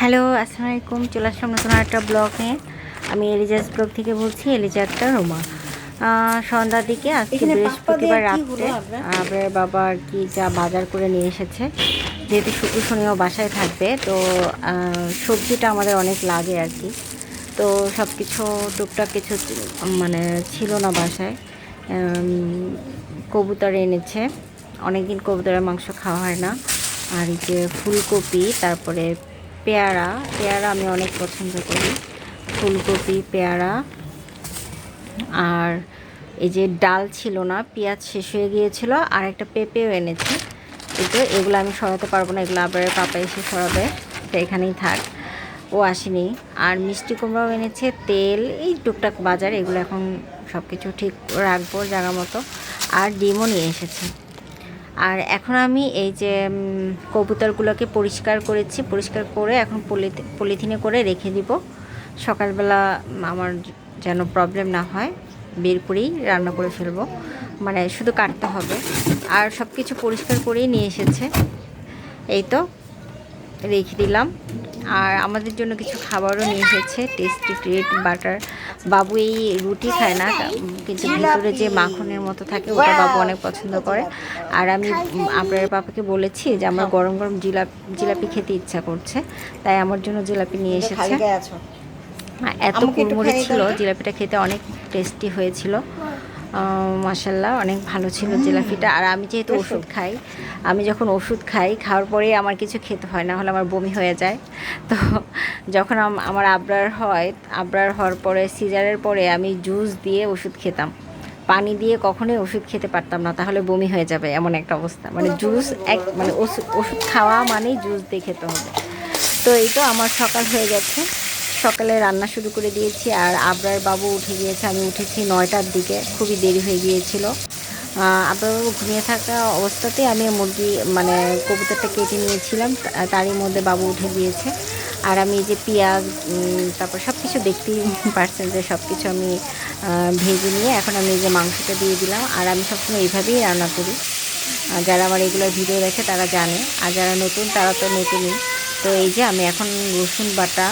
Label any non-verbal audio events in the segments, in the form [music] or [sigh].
Hello আসসালামু আলাইকুম চলে আসলাম নতুন একটা ব্লগ নিয়ে। আমি এলিজাস ব্লগ থেকে বলছি এলিজা একটা রোমা। সন্ধ্যার দিকে আজকে বৃহস্পতিবার রাত্রে? আপনার? বাবা আর কি যা বাজার করে নিয়ে এসেছে। যেহেতু শুক্র শনিও বাসায় থাকবে তো সবজিটা আমাদের অনেক লাগে আর কি। তো সব কিছু টুকটাক কিছু মানে ছিল না বাসায়। কবুতর এনেছে। অনেকদিন কবুতরের মাংস খাওয়া হয় না। আর যে ফুলকপি তারপরে পেয়ারা পেয়ারা আমি অনেক পছন্দ করি। ফুলকপি, পেয়ারা। আর এই যে ডাল ছিল না, পেঁয়াজ শেষ হয়ে গিয়েছিল, আর একটা পেঁপেও এনেছে। কিন্তু এগুলো আমি সরাতে পারব না, এগুলো আবার পাপা এসে সরাবে, তো এখানেই থাক। ও আসেনি। আর মিষ্টি কুমড়াও এনেছে, তেল, এই টুকটাক বাজার, এগুলো এখন সব কিছু ঠিক রাখব জায়গা মতো। আর ডিমও নিয়ে এসেছে। আর এখন আমি এই যে কবুতরগুলোকে পরিষ্কার করেছি, পরিষ্কার করে এখন পলিথিন করে রেখে দিব। সকালবেলা আমার যেন প্রবলেম না হয়, বের করেই রান্না করে ফেলব। মানে শুধু কাটতে হবে। আর সব কিছু পরিষ্কার করেই নিয়ে এসেছে। এই তো, রেখে দিলাম। আর আমাদের জন্য কিছু খাবারও নিয়ে এসেছে টেস্টি ট্রিট বাটার বাবু এই রুটি খায় না কিন্তু ভিতরে যে মাখনের মতো থাকে ওটা বাবু অনেক পছন্দ করে। আর আমি আপনার পাপাকে বলেছি যে আমার গরম গরম জিলাপি জিলাপি খেতে ইচ্ছা করছে তাই আমার জন্য জিলাপি নিয়ে এসেছে। আর এত একটু ছিল জিলাপিটা খেতে অনেক টেস্টি হয়েছিল। মাসাল্লাহ অনেক ভালো ছিল জিলাপিটা। আর আমি যেহেতু ওষুধ খাই আমি যখন ওষুধ খাই খাওয়ার পরে আমার কিছু খেতে হয় না হলে আমার বমি হয়ে যায়। তো যখন আমার আবরার হয় আবরার হওয়ার পরে সিজারের পরে আমি জুস দিয়ে ওষুধ খেতাম। পানি দিয়ে কখনোই ওষুধ খেতে পারতাম না তাহলে বমি হয়ে যাবে এমন একটা অবস্থা। মানে জুস এক মানে ওষুধ ওষুধ খাওয়া মানেই জুস দিয়ে খেতে হবে। তো এই তো আমার সকাল হয়ে গেছে। সকালে রান্না শুরু করে দিয়েছি আর আবরার বাবু উঠে গিয়েছে, আমি উঠেছি নয়টার দিকে, খুবই দেরি হয়ে গিয়েছিল। আবরার বাবু ঘুমিয়ে থাকা অবস্থাতেই আমি মুরগি মানে কবুতরটা কেটে নিয়েছিলাম তারই মধ্যে বাবু উঠে গিয়েছে। আর আমি যে পেঁয়াজ তারপর সব কিছু দেখতেই [laughs] পারছেন যে সব কিছু আমি ভেজে নিয়ে এখন আমি যে মাংসটা দিয়ে দিলাম। আর আমি সবসময় এইভাবেই রান্না করি। যারা আমার এগুলো ভিডিও দেখে তারা জানে, আর যারা নতুন তারা তো নতুনই। তো এই যে আমি এখন রসুন বাটা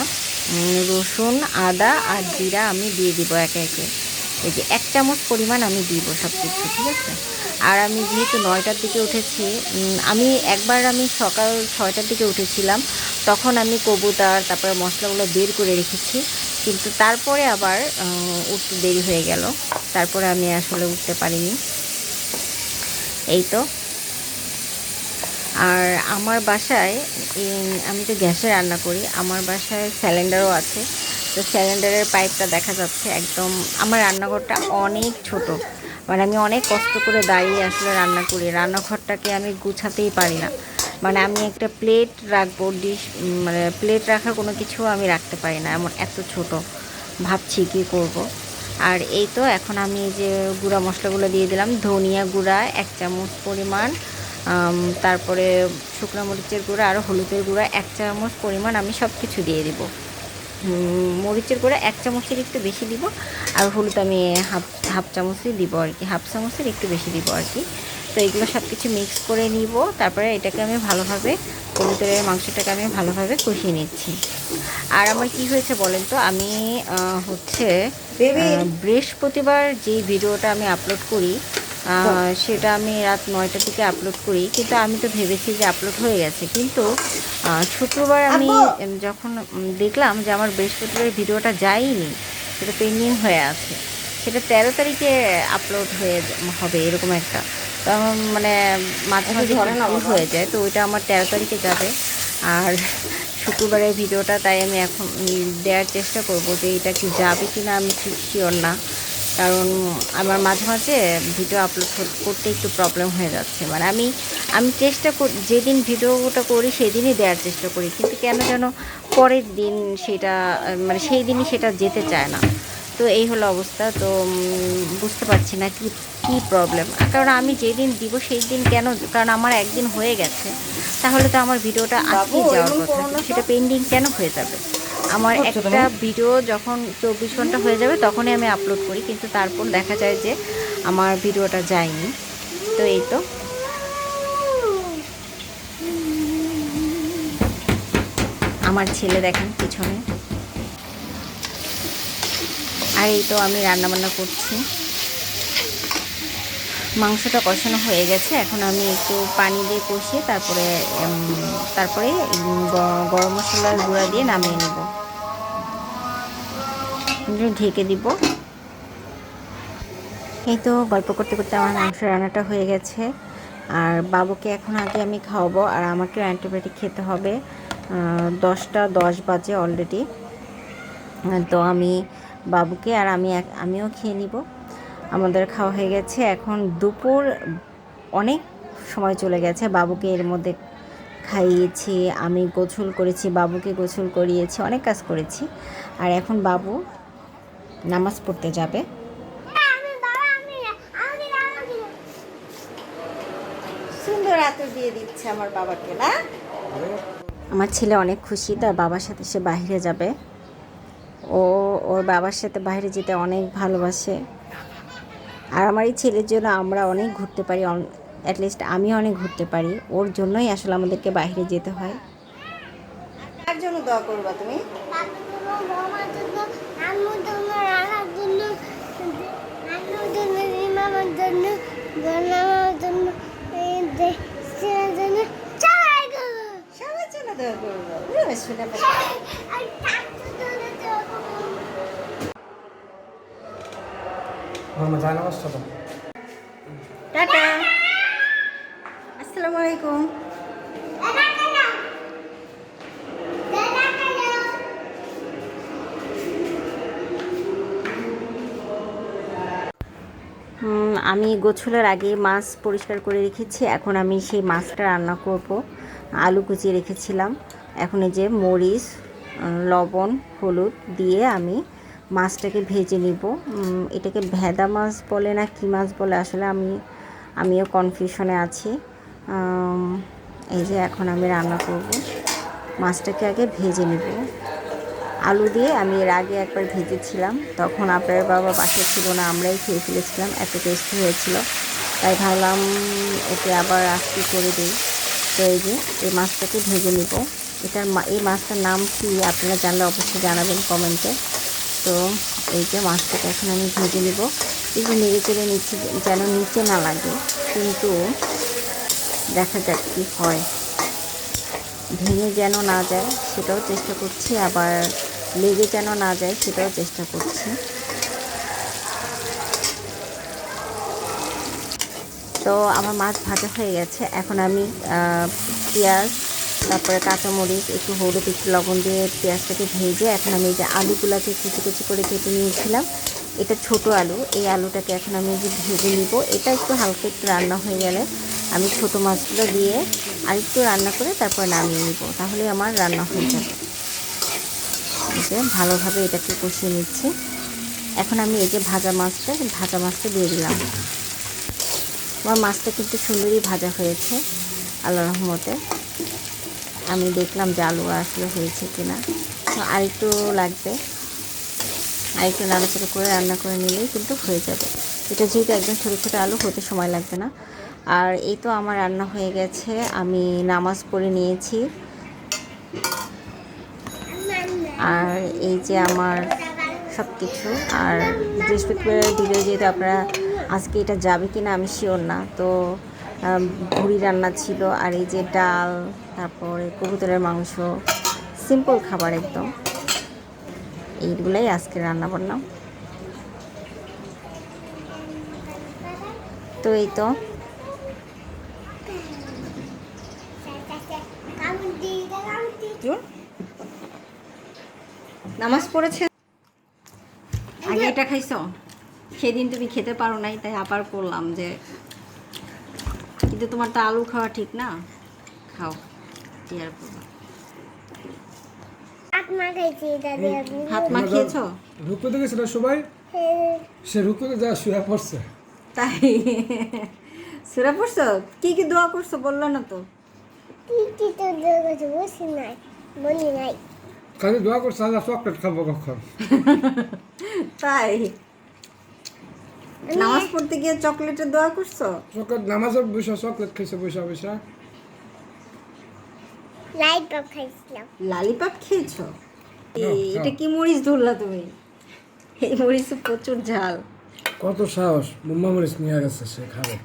রসুন, আদা আর জিরা আমি দিয়ে দিব একে একে। এই যে এক চামচ পরিমাণ আমি দিব সব কিছু ঠিক আছে? আর আমি যেহেতু নয়টার দিকে উঠেছি আমি একবার আমি সকাল ছয়টার দিকে উঠেছিলাম, তখন আমি কবুতর, তারপরে মশলাগুলো বের করে রেখেছি। কিন্তু তারপরে আবার উঠতে দেরি হয়ে গেল। তারপরে আমি আসলে উঠতে পারিনি। এই তো। আর আমার বাসায় আমি তো গ্যাসে রান্না করি, আমার বাসায় সিলিন্ডারও আছে। তো সিলিন্ডারের পাইপটা দেখা যাচ্ছে একদম, আমার রান্নাঘরটা অনেক ছোট। মানে আমি অনেক কষ্ট করে দাঁড়িয়ে আসলে রান্না করি, রান্নাঘরটাকে আমি গুছাতেই পারি না। মানে আমি একটা প্লেট রাখব ডিশ মানে প্লেট রাখার কোনো কিছু আমি রাখতে পারি না, এমন এত ছোট। ভাবছি কী করব। আর এই তো এখন আমি যে গুঁড়া মশলাগুলো দিয়ে দিলাম, ধনিয়া গুঁড়া এক চামচ পরিমাণ তারপরে শুকনো মরিচের গুঁড়া আর হলুদের গুঁড়া এক চামচ পরিমাণ আমি সব কিছু দিয়ে দিব। মরিচের গুঁড়া এক চামচের একটু বেশি দিব আর হলুদ আমি হাফ হাফ চামচই দিব আর কি হাফ চামচের একটু বেশি দিব আর কি। তো এগুলো সব কিছু মিক্স করে নিব তারপরে এটাকে আমি ভালোভাবে কবুতরের মাংসটাকে আমি ভালোভাবে কষিয়ে নিচ্ছি। আর আমার কি হয়েছে বলেন তো আমি হচ্ছে বৃহস্পতিবার যে ভিডিওটা আমি আপলোড করি সেটা আমি রাত নয়টার থেকে আপলোড করি। কিন্তু আমি তো ভেবেছি যে আপলোড হয়ে গেছে। কিন্তু শুক্রবার আমি যখন দেখলাম যে আমার বৃহস্পতিবার ভিডিওটা যায়নি সেটা পেন্ডিং হয়ে আছে। সেটা তেরো তারিখে আপলোড হয়ে হবে এরকম একটা। তো আমার মানে মাঝে মাঝে হয়ে যায়। তো ওইটা আমার তেরো তারিখে যাবে। আর শুক্রবারের ভিডিওটা তাই আমি এখন দেওয়ার চেষ্টা করব যে এটা কি যাবে কি না আমি ঠিক শিওর না। কারণ আমার মাঝে মাঝে ভিডিও আপলোড করতে একটু প্রবলেম হয়ে যাচ্ছে। মানে আমি আমি চেষ্টা করি যেদিন ভিডিওটা করি সেদিনই দেওয়ার চেষ্টা করি। কিন্তু কেন যেন পরের দিন সেটা মানে সেই দিনই সেটা যেতে চায় না। তো এই হলো অবস্থা। তো বুঝতে পারছি না কি কি প্রবলেম কারণ আমি যেদিন দিব সেই দিন কেন কারণ আমার একদিন হয়ে গেছে। তাহলে তো আমার ভিডিওটা আজকেই যাওয়ার কথা। সেটা পেন্ডিং কেন হয়ে যাবে? আমার একটা ভিডিও যখন চব্বিশ ঘণ্টা হয়ে যাবে তখনই আমি আপলোড করি কিন্তু তারপর দেখা যায় যে আমার ভিডিওটা যায়নি। তো এই তো। আমার ছেলে দেখেন পিছনে। আর এই তো আমি রান্নাবান্না করছি। মাংসটা কষানো হয়ে গেছে। এখন আমি একটু পানি দিয়ে কষিয়ে তারপরে তারপরে গরম মশলার গুঁড়া দিয়ে নামিয়ে নেব। ঢেকে দিব। এই তো গল্প করতে করতে আমার মাংস রান্নাটা হয়ে গেছে। আর বাবুকে এখন আগে আমি খাওয়াবো আর আমাকেও অ্যান্টিবায়োটিক খেতে হবে। দশটা দশ বাজে অলরেডি তো আমি বাবুকে আর আমি আমিও খেয়ে নিব। আমাদের খাওয়া হয়ে গেছে। এখন দুপুর অনেক সময় চলে গেছে। বাবুকে এর মধ্যে খাইয়েছি, আমি গোসল করেছি, বাবুকে গোসল করিয়েছি, অনেক কাজ করেছি। আর এখন বাবু নামাজ পড়তে যাবে। সুন্দর আতর দিয়ে দিচ্ছে আমার বাবাকে, না? আমার ছেলে অনেক খুশি, তার বাবার সাথে সে বাইরে যাবে। ও, ওর বাবার সাথে বাইরে যেতে অনেক ভালোবাসে। আর আমার এই ছেলের জন্য আমরা অনেক ঘুরতে পারি অ্যাটলিস্ট আমি অনেক ঘুরতে পারি। ওর জন্যই আসলে আমাদেরকে বাইরে যেতে হয়। কার জন্য দোয়া করবা তুমি? সবার জন্য দোয়া করব তো টাটা। আসসালামু আলাইকুম। আমি গোছলের আগে মাছ পরিষ্কার করে রেখেছি। এখন আমি সেই মাছটা রান্না করব। আলু কুচিয়ে রেখেছিলাম। এখন এই যে মরিচ লবণ, হলুদ দিয়ে আমি মাছটাকে ভেজে নিব। এটাকে ভেদা মাছ বলে না, কী মাছ বলে আসলে আমি, আমিও কনফিউশনে আছি। এই যে এখন আমি রান্না করব। মাছটাকে আগে ভেজে নিব। আলু দিয়ে আমি এর আগে একবার ভেজেছিলাম, তখন আপনার বাবা পাশে ছিল না, আমরাই খেয়ে ফেলেছিলাম, এত টেস্টি হয়েছিল। তাই ভাবলাম ওকে আবার আজকে করে দিই। তো এই যে, এই মাছটাকে ভেজে নিব। এটার এই মাছটার নাম কি আপনারা জানলে অবশ্যই জানাবেন কমেন্টে। তো এই যে মাছটাকে এখন আমি ভেজে নিব। একটু নেড়ে চেড়ে নিচে যেন নিচে না লাগে। কিন্তু দেখা যাক কী হয়। ভেঙে যেন না যায়, সেটাও চেষ্টা করছি। আবার লেগে যেন না যায়, সেটাও চেষ্টা করছি। তো আমার মাছ ভাজা হয়ে গেছে। এখন আমি পেঁয়াজ তারপরে কাঁচামরিচ, একটু হলুদ, একটু লবণ দিয়ে পেঁয়াজটাকে ভেজে এখন আমি যে আলুগুলোকে কুচি কুচি করে কেটে নিয়েছিলাম। এটা ছোট আলু, এই আলুটাকে এখন আমি যে ভেজে নিব। এটা একটু হালকা একটু রান্না হয়ে গেলে আমি ছোট মাছগুলো দিয়ে আরেকটু রান্না করে তারপর নামিয়ে নিব। তাহলে আমার রান্না হয়ে যাবে। যে ভালোভাবে এটাকে কষিয়ে নিচ্ছি। এখন আমি এই যে ভাজা মাছটা ভাজা মাছটা দিয়ে দিলাম। আমার মাছটা কিন্তু সুন্দরই ভাজা হয়েছে আল্লাহ রহমতে। আমি দেখলাম যে আলু আসলে হয়েছে কিনা। তো আরেকটু লাগবে। আরেকটু নাড়াচাড়া করে রান্না করে নিলেই কিন্তু হয়ে যাবে। এটা যেহেতু একদম ছোটো ছোটো আলু, হতে সময় লাগবে না। আর এই তো আমার রান্না হয়ে গেছে। আমি নামাজ পড়ে নিয়েছি। আর এই যে আমার সব কিছু আর বৃহস্পতিবারের ভিডিও যেহেতু আপনারা আজকে এটা যাবে কি না আমি শিওর না। তো ভুড়ি রান্না ছিল, আর এই যে ডাল, তারপরে কবুতরের মাংস সিম্পল খাবার একদম। এইগুলাই আজকে রান্না বান্না তো এই তো। নামাজ পড়েছে? আগে এটা খাইছো? সেদিন তুমি খেতে পারো নাই, তাই আবার করলাম যে কিন্তু তোমার তো আলু খাওয়া ঠিক না? খাও কি আর করব হাত মা খেয়েছো রুকুতে গেছিল সবাই? সে রুকুতে যা শুয়ে পড়ছে। তাই? সুরা পড়ছো? কি কি দোয়া করছ বলল না তো? কাজে দোয়া করছে আল্লাহ চকলেট খাব কখন? তাই? নামাজ পড়তে গিয়ে চকলেটের দোয়া করছ? চকলেট নামাজে বসে চকলেট খাইছে বসে বসে। লাইট পপ খাইছিলাম। লালিপপ খেয়েছো? এটা কি মরিচ ধরলা তুমি? এই মরিচ প্রচুর ঝাল। কত সাহস মুম্মা মরিচ নিয়ে গেছে সে খাবে।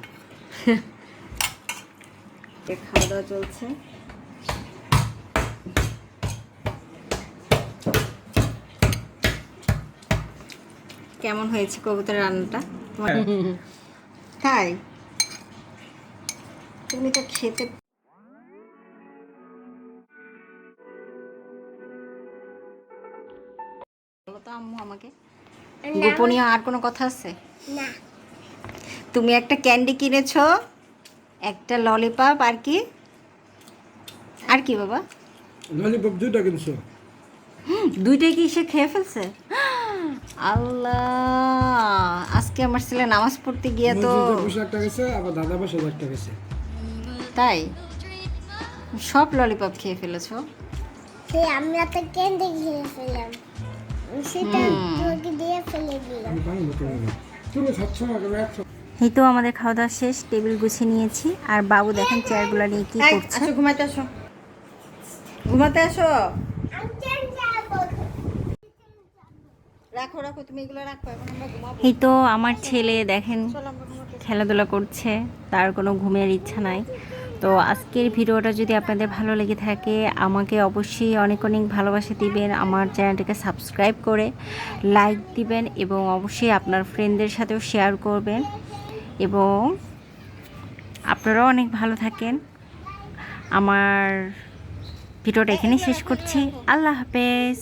এ খাওয়া দাওয়া চলছে। কেমন হয়েছে কবুতরের রান্নাটা? তাই? তুমি তো খেতে বলো তো আম্মু আমাকে। গোপনীয় আর কোনো কথা আছে? না। তুমি একটা ক্যান্ডি কিনেছো একটা ললিপপ আর কি? আর কি বাবা? ললিপপ দুইটা কিনছো। দুইটাই কি সে খেয়ে ফেলছে? আল্লাহ আজকে আমার ছেলে নামাজ পড়তে গিয়ে তো গেছে আবার দাদা গেছে। তাই? সব ললিপপ খেয়ে ফেলেছো? সে আমরা তো কেন্দ্রে ঘিরে ফেলাম সেটা তোমাকে দিয়ে ফেলে দিলাম। আমি পানি বোতল নিলাম। তুমি খাচ্ছ না তুমি একশো এই তো আমাদের খাওয়া দাওয়া শেষ টেবিল গুছিয়ে নিয়েছি। আর বাবু দেখেন চেয়ারগুলো নিয়ে কি করছে। ঘুমাতে আসো। ঘুমাতে আসো। রাখো রাখো তুমি এগুলো রাখো এখন আমরা ঘুমাবো। এই তো আমার ছেলে দেখেন খেলাধুলা করছে তার কোনো ঘুমের ইচ্ছা নাই। তো আজকের ভিডিওটা যদি আপনাদের ভালো লেগে থাকে আমাকে অবশ্যই অনেক অনেক ভালোবাসা দিবেন আমার চ্যানেলটাকে সাবস্ক্রাইব করে লাইক দিবেন এবং অবশ্যই আপনার ফ্রেন্ডদের সাথেও শেয়ার করবেন। এবং আপনারাও অনেক ভালো থাকেন। আমার ভিডিওটা এখানেই শেষ করছি। আল্লাহ হাফেজ।